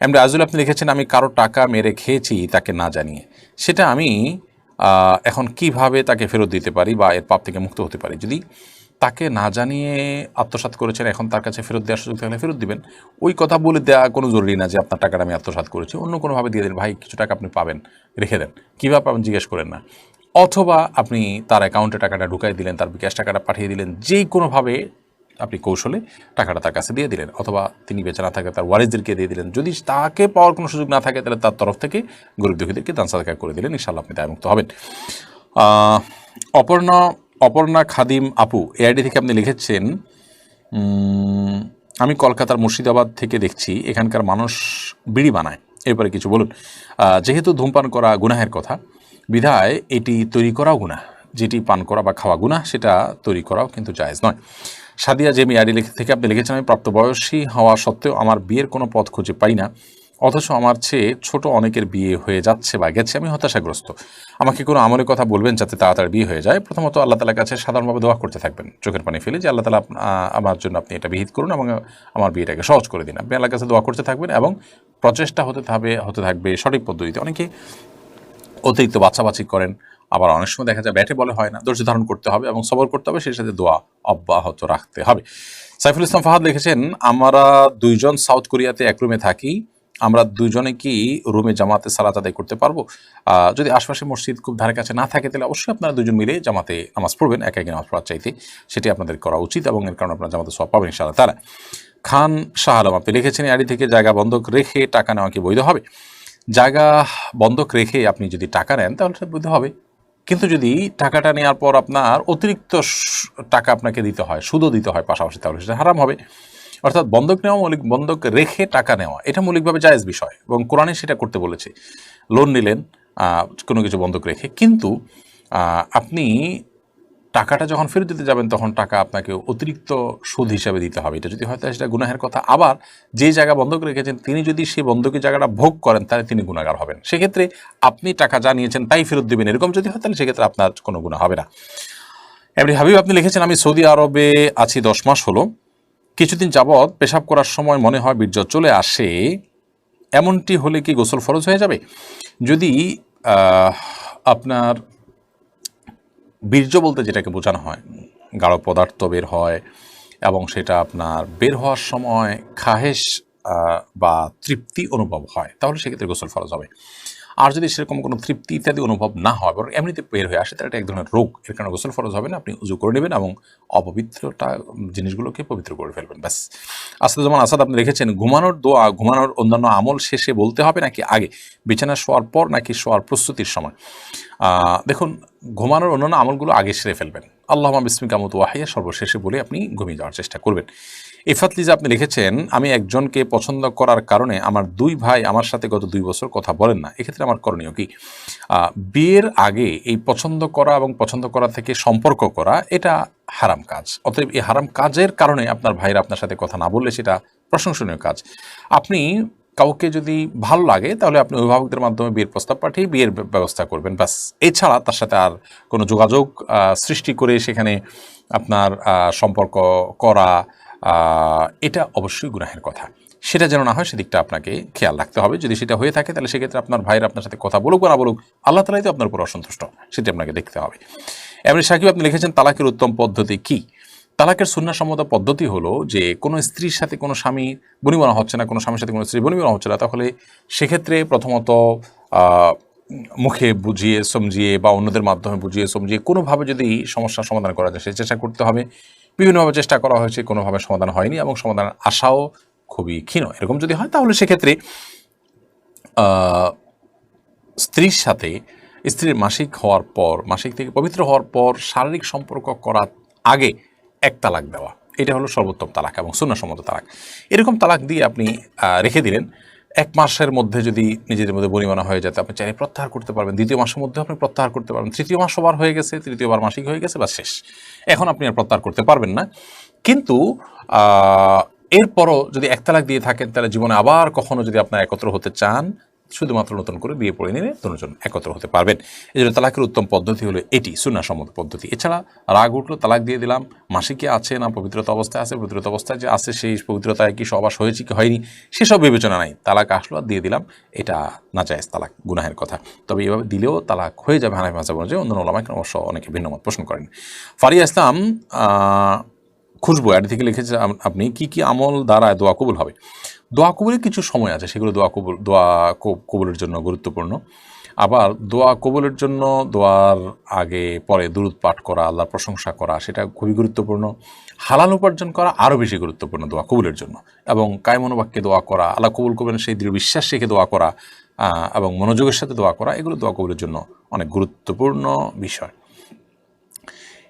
এমনি আজুল আপনি লিখেছেন, আমি কারও টাকা মেরে খেয়েছি তাকে না জানিয়ে। সেটা আমি এখন কীভাবে তাকে ফেরত দিতে পারি বা এর পাপ থেকে মুক্ত হতে পারি? যদি তাকে না জানিয়ে আত্মসাৎ করেছেন, এখন তার কাছে ফেরত দেওয়ার সুযোগ থাকলে ফেরত দিবেন। ওই কথা বলে দেওয়া কোনো জরুরি না যে, আপনার টাকাটা আমি আত্মসাৎ করেছি। অন্য কোনোভাবে দিয়ে দিন, ভাই, কিছু টাকা আপনি পাবেন, রেখে দেন। কীভাবে পাবেন জিজ্ঞেস করেন না। অথবা আপনি তার অ্যাকাউন্টে টাকাটা ঢুকাই দিলেন, তার বিকাশ টাকাটা পাঠিয়ে দিলেন, যেই কোনোভাবে আপনি কৌশলে টাকাটা তার কাছে দিয়ে দিলেন, অথবা তিনি বেঁচে না থাকে তার ওয়ারিসদেরকে দিয়ে দিলেন। যদি তাকে পাওয়ার কোনো সুযোগ না থাকে, তাহলে তার তরফ থেকে গরিব দুঃখীদেরকে দান সাদাকা করে দিলেন ইনশাল্লাহ আপনি দায়মুক্ত হবেন। অপর্ণা অপর্ণা খাদিম আপু এআইডি থেকে আপনি লিখেছেন আমি কলকাতার মুর্শিদাবাদ থেকে দেখছি, এখানকার মানুষ বিড়ি বানায়। এরপরে কিছু বলুন। যেহেতু ধূমপান করা গুনাহের কথা, বিধায় এটি তৈরি করাও গুনাহ। যেটি পান করা বা খাওয়া গুনাহ, সেটা তৈরি করাও কিন্তু জায়েজ নয়। সাদিয়া জেমি আইডি লেখা থেকে আপনি লিখেছেন, আমি প্রাপ্তবয়সী হওয়া সত্ত্বেও আমার বিয়ের কোনো পথ খুঁজে পাই না। অথচ আমার চেয়ে ছোট অনেকের বিয়ে হয়ে যাচ্ছে বা গেছে। আমি হতাশাগ্রস্ত। আমাকে কোনো আমলের কথা বলবেন যাতে তাড়াতাড়ি বিয়ে হয়ে যায়। প্রথমত আল্লাহ তালার কাছে সাধারণভাবে দোয়া করতে থাকবেন। চোখের পানি ফেলে যে, আল্লাহ তালা আমার জন্য আপনি এটা বিহিত করুন এবং আমার বিয়েটাকে সহজ করে দিন। আপনি আল্লাহর কাছে দোয়া করতে থাকবেন এবং প্রচেষ্টা হতে থাকবে হতে থাকবে সঠিক পদ্ধতিতে। অনেকে অতিরিক্ত বাছাবাছি করেন। আবার অনেক সময় দেখা যায় ব্যাটে বলে হয় না, ধৈর্য ধারণ করতে হবে এবং সবর করতে হবে, সেই সাথে দোয়া অব্যাহত রাখতে হবে। সাইফুল ইসলাম ফাহাদ লিখেছেন, আমরা দুইজন সাউথ কোরিয়াতে এক রুমে থাকি, আমরা দুইজনে কি রুমে জামাতে সালাত আদায় করতে পারব? যদি আশপাশে মসজিদ খুব ধারে কাছে না থাকে, তাহলে অবশ্যই আপনারা দুজন মিলে জামাতে নামাজ পড়বেন একা একা নামাজ পড়ার চাইতে। সেটি আপনাদের করা উচিত এবং এর কারণে আপনারা জামাতে সব পাবেন ইনশাআল্লাহ তারা খান শাহ আলম আপনি লিখেছেন আড়ি থেকে জায়গা বন্ধক রেখে টাকা নেওয়া কি বৈধ হবে? জায়গা বন্ধক রেখে আপনি যদি টাকা নেন, তাহলে সেটা বৈধ হবে। কিন্তু যদি টাকাটা নেওয়ার পর আপনার অতিরিক্ত টাকা আপনাকে দিতে হয়, সুদও দিতে হয় পাশাপাশি, তাহলে সেটা হারাম হবে। অর্থাৎ বন্ধক নেওয়া মৌলিক, বন্ধক রেখে টাকা নেওয়া, এটা মৌলিকভাবে জায়েজ বিষয় এবং কোরআনে সেটা করতে বলেছে। লোন নিলেন কোনো কিছু বন্ধক রেখে, কিন্তু আপনি টাকাটা যখন ফেরত দিতে যাবেন, তখন টাকা আপনাকে অতিরিক্ত সুদ হিসাবে দিতে হবে। এটা যদি হয়, তাহলে সেটা গুনাহের কথা। আবার যে জায়গা বন্ধক রেখেছেন, তিনি যদি সেই বন্ধকি জায়গাটা ভোগ করেন, তাহলে তিনি গুণাগার হবেন। সেক্ষেত্রে আপনি টাকা যা নিয়েছেন, তাই ফেরত দেবেন। এরকম যদি হয়, তাহলে সেক্ষেত্রে আপনার কোনো গুণা হবে না। এমনি হাবিব, আপনি লিখেছেন, আমি সৌদি আরবে আছি দশ মাস হলো। কিছুদিন যাবৎ পেশাব করার সময় মনে হয় বীর্য চলে আসে। এমনটি হলে কি গোসল ফরজ হয়ে যাবে? যদি আপনার বীর্য বলতে যেটাকে বোঝানো হয়। গাঢ় পদার্থ বের হয় এবং সেটা আপনার বের হওয়ার সময় খাহেশ বা তৃপ্তি অনুভব হয়। তাহলে সেক্ষেত্রে গোসল ফরজ হবে। আর যদি সেরকম কোনো তৃপ্তি ইত্যাদি অনুভব না হয়, বরং এমনিতে বের হয়ে আসে, তাহলে এটা এক ধরনের রোগ। এর কারণে গোসল ফরজ হবে না, আপনি উজু করে নেবেন এবং অপবিত্রটা জিনিসগুলোকে পবিত্র করে ফেলবেন, ব্যাস। আসাদুজ্জামান আসাদ, আপনি রেখেছেন ঘুমানোর দোয়া, ঘুমানোর অন্যান্য আমল শেষে বলতে হবে নাকি আগে? বিছানা শোয়ার পর নাকি শোয়ার প্রস্তুতির সময়? দেখুন, ঘুমানোর অন্যান্য আমলগুলো আগে সেরে ফেলবেন। আল্লাহ বিসমিকা মতো ওয়াহিয়া সর্বশেষে বলে আপনি ঘুমিয়ে যাওয়ার চেষ্টা করবেন। ইফাত লিজা আপনি লিখেছেন, আমি একজনকে পছন্দ করার কারণে আমার দুই ভাই আমার সাথে গত দুই বছর কথা বলেন না, এক্ষেত্রে আমার করণীয় কি? বিয়ের আগে এই পছন্দ করা এবং পছন্দ করা থেকে সম্পর্ক করা, এটা হারাম কাজ। অতএব এই হারাম কাজের কারণে আপনার ভাইরা আপনার সাথে কথা না বললে সেটা প্রশংসনীয় কাজ। আপনি কাউকে যদি ভালো লাগে, তাহলে আপনি অভিভাবকদের মাধ্যমে বিয়ের প্রস্তাব পাঠিয়ে বিয়ের ব্যবস্থা করবেন। ব্যাস, এছাড়া তার সাথে আর কোনো যোগাযোগ সৃষ্টি করে সেখানে আপনার সম্পর্ক করা এটা অবশ্যই গুনাহের কথা। সেটা যেন না হয়, সেদিকটা আপনাকে খেয়াল রাখতে হবে। যদি সেটা হয়ে থাকে, তাহলে সেক্ষেত্রে আপনার ভাইয়ের আপনার সাথে কথা বলুক না বলুক, আল্লাহ তালাই তো আপনার উপর অসন্তুষ্ট। সেটি আপনাকে দেখতে হবে। এমনি সাকিব, আপনি লিখেছেন, তালাকের উত্তম পদ্ধতি কি? তালাকের সুন্নাসম্মত পদ্ধতি হলো যে কোনো স্ত্রীর সাথে কোনো স্বামী বনিবনা হচ্ছে না, কোনো স্বামীর সাথে কোনো স্ত্রী বনিবনা হচ্ছে না, তাহলে সেক্ষেত্রে প্রথমত মুখে বুঝিয়ে, সমঝিয়ে বা অন্যদের মাধ্যমে বুঝিয়ে, সমঝিয়ে কোনোভাবে যদি সমস্যার সমাধান করা যায়, সে চেষ্টা করতে হবে। বিভিন্নভাবে চেষ্টা করা হয়েছে, কোনোভাবে সমাধান হয়নি এবং সমাধান আশাও খুবই ক্ষীণ। এরকম যদি হয়, তাহলে সেক্ষেত্রে স্ত্রীর সাথে স্ত্রীর মাসিক হওয়ার পর, মাসিক থেকে পবিত্র হওয়ার পর শারীরিক সম্পর্ক করার আগে এক তালাক দেওয়া। এটা হলো সর্বোত্তম তালাক এবং সুন্নাসম্মত তালাক। এরকম তালাক দিয়ে আপনি রেখে দিলেন। এক মাসের মধ্যে যদি নিজেদের মধ্যে বনিমানা হয়ে যেতে আপনি চাইলে প্রত্যাহার করতে পারবেন। দ্বিতীয় মাসের মধ্যে আপনি প্রত্যাহার করতে পারবেন। তৃতীয় মাস সবার হয়ে গেছে তৃতীয়বার মাসিক হয়ে গেছে বা শেষ। এখন আপনি আর প্রত্যাহার করতে পারবেন না। কিন্তু এরপরও যদি এক তালাক দিয়ে থাকেন, তাহলে জীবনে আবার কখনো যদি আপনার একত্র হতে চান শুধুমাত্র নতুন করে বিয়ে পড়ে নিলে দুজন একত্র হতে পারবেন। এই জন্য তালাকের উত্তম পদ্ধতি হলো এটি, সুন্নাসম্মত পদ্ধতি। এছাড়া রাগ উঠল, তালাক দিয়ে দিলাম, মাসে কি আছে না পবিত্রতা অবস্থায় আছে? পবিত্রতা অবস্থায় যে আছে, সেই পবিত্রতায় কি সবাস হয়েছে কি হয়নি? সেসব বিবেচনা নাই। তালাক আসলো আর দিয়ে দিলাম, এটা না যায় তালাক, গুনাহের কথা। তবে এভাবে দিলেও তালাক হয়ে যাবে হানাফি মাসাব অনুযায়ী। অন্য ওলামাকে অবশ্য অনেকে ভিন্ন মত পোষণ করেন। ফারিয়া ইসলাম খুশবু অ্যাড থেকে লিখেছে আপনি কি কি আমল দ্বারা দোয়া কবুল হবে? দোয়া কবুলের কিছু সময় আছে, সেগুলো দোয়া কবুল, দোয়া কবুলের জন্য গুরুত্বপূর্ণ। আবার দোয়া কবুলের জন্য দোয়ার আগে, পরে দুরুদ পাঠ করা, আল্লাহর প্রশংসা করা, সেটা খুবই গুরুত্বপূর্ণ। হালাল উপার্জন করা আরও বেশি গুরুত্বপূর্ণ দোয়া কবুলের জন্য। এবং কায়মনোবাক্যে দোয়া করা, আল্লাহ কবুল করবেন সেই দৃঢ় বিশ্বাস রেখে দোয়া করা এবং মনোযোগের সাথে দোয়া করা, এগুলো দোয়া কবুলের জন্য অনেক গুরুত্বপূর্ণ বিষয়।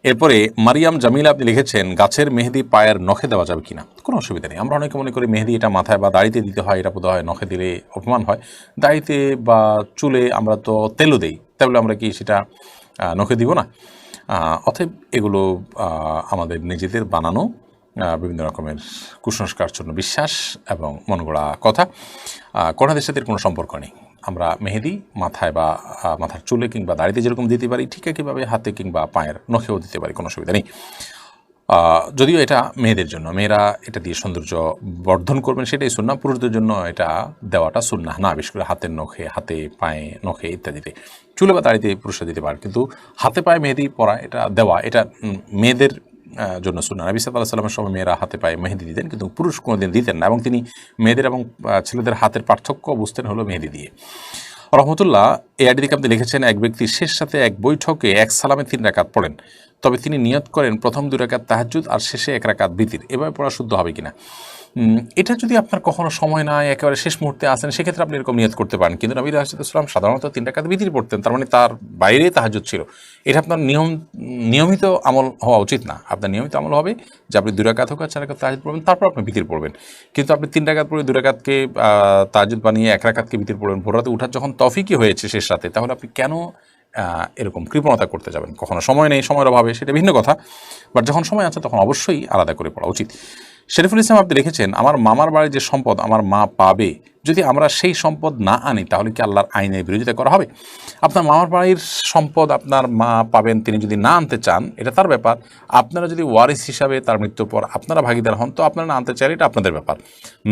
এরপরে মারিয়াম জামিলা আপনি লিখেছেন গাছের মেহেদি পায়ের নখে দেওয়া যাবে কিনা? কোনো অসুবিধা নেই। আমরা অনেকে মনে করি মেহেদি এটা মাথায় বা দাড়িতে দিতে হয় এটা বোধ হয় নখে দিলে অপমান হয়। দাড়িতে বা চুলে আমরা তো তেলও দিই তাহলে আমরা কি সেটা নখে দিব না? অতএব এগুলো আমাদের নিজেদের বানানো বিভিন্ন রকমের কুসংস্কার জন্য বিশ্বাস এবং মন গড়া কথা। আহ, করোনাদের সাথে কোনো সম্পর্ক নেই। আমরা মেহেদি মাথায় বা মাথার চুলে কিংবা দাড়িতে যেরকম দিতে পারি, ঠিক একইভাবে হাতে কিংবা পায়ের নখেও দিতে পারি, কোনো অসুবিধা নেই। যদিও এটা মেয়েদের জন্য, মেয়েরা এটা দিয়ে সৌন্দর্য বর্ধন করবেন সেটাই সুন্না, পুরুষদের জন্য এটা দেওয়াটা সুন্না, না, বিশেষ করে হাতের নখে, হাতে পায়ে নখে ইত্যাদিতে। চুলে বা দাড়িতে পুরুষরা দিতে পারে, কিন্তু হাতে পায়ে মেহেদি পরা, এটা দেওয়া, এটা মেয়েদের জন্য সুন্না নবী সাল্লাহ সাল্লামের সময় মেয়েরা হাতে পায়ে মেহেদি দিতেন, কিন্তু পুরুষ কোনোদিন দিতেন না এবং তিনি মেয়েদের এবং ছেলেদের হাতের পার্থক্য বুঝতেন হলো মেহেদি দিয়ে। রহমতুল্লাহ এ আইডিতে আপনি লিখেছেন, এক ব্যক্তি শেষ সাথে এক বৈঠকে এক সালামে তিন রাকাত পড়েন। তবে তিনি নিয়ত করেন প্রথম দুই রাকাত তাহাজুদ আর শেষে এক রাকাত বিতির। এভাবে পড়া শুদ্ধ হবে কিনা? এটা যদি আপনার কখনো সময় নাই, একেবারে শেষ মুহূর্তে আসেন সেক্ষেত্রে আপনি এরকম নিয়ত করতে পারেন। কিন্তু নবী রাহিসাম সাধারণত তিন রাকাত বিতির পড়তেন। তার মানে তার বাইরে তাহাজুদ ছিল। এটা আপনার নিয়ম, নিয়মিত আমল হওয়া উচিত না। আপনার নিয়মিত আমল হবে যে আপনি দুই রাকাত হোক আর চার রাকাত তাহাজুদ পড়বেন, তারপর আপনি বিতির পড়বেন। কিন্তু আপনি তিন রাকাত পড়ে দুই রাকাতকে তাহাজুদ বানিয়ে এক রাকাতকে বিতির পড়বেন। ভোর রাতে উঠার যখন তফিকই হয়েছে শেষ রাতে, তাহলে আপনি কেন এরকম কৃপণতা করতে যাবেন। কখনো সময় নেই, সময়ের অভাবে, সেটা ভিন্ন কথা। বাট যখন সময় আছে, তখন অবশ্যই আলাদা করে পড়া উচিত। শরীফুল ইসলাম, আপনি লিখেছেন আমার মামার বাড়ির যে সম্পদ আমার মা পাবে, যদি আমরা সেই সম্পদ না আনি, তাহলে কি আল্লাহর আইনের বিরোধিতা করা হবে? আপনার মামার বাড়ির সম্পদ আপনার মা পাবেন, তিনি যদি না আনতে চান, এটা তার ব্যাপার। আপনারা যদি ওয়ারিস হিসাবে তার মৃত্যুর পর আপনারা ভাগিদার হন, তো আপনারা না আনতে চাইলে এটা আপনাদের ব্যাপার।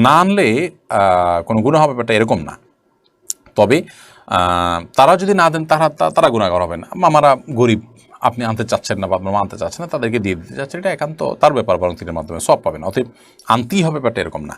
না আনলে কোনো গুণ হবে, ব্যাপারটা এরকম না। তবে তারা যদি না দেন, তারা তারা গুণাগার হবেন। মামারা গরিব, আপনি আনতে চাচ্ছেন না বা আপনার আনতে চাচ্ছেন না, তাদেরকে দিয়ে দিতে চাচ্ছেন, এটা একান্ত তার ব্যাপার, বরং তিনের মাধ্যমে সব পাবেন। অতএব আনতেই হবে, ব্যাপারটা এরকম না।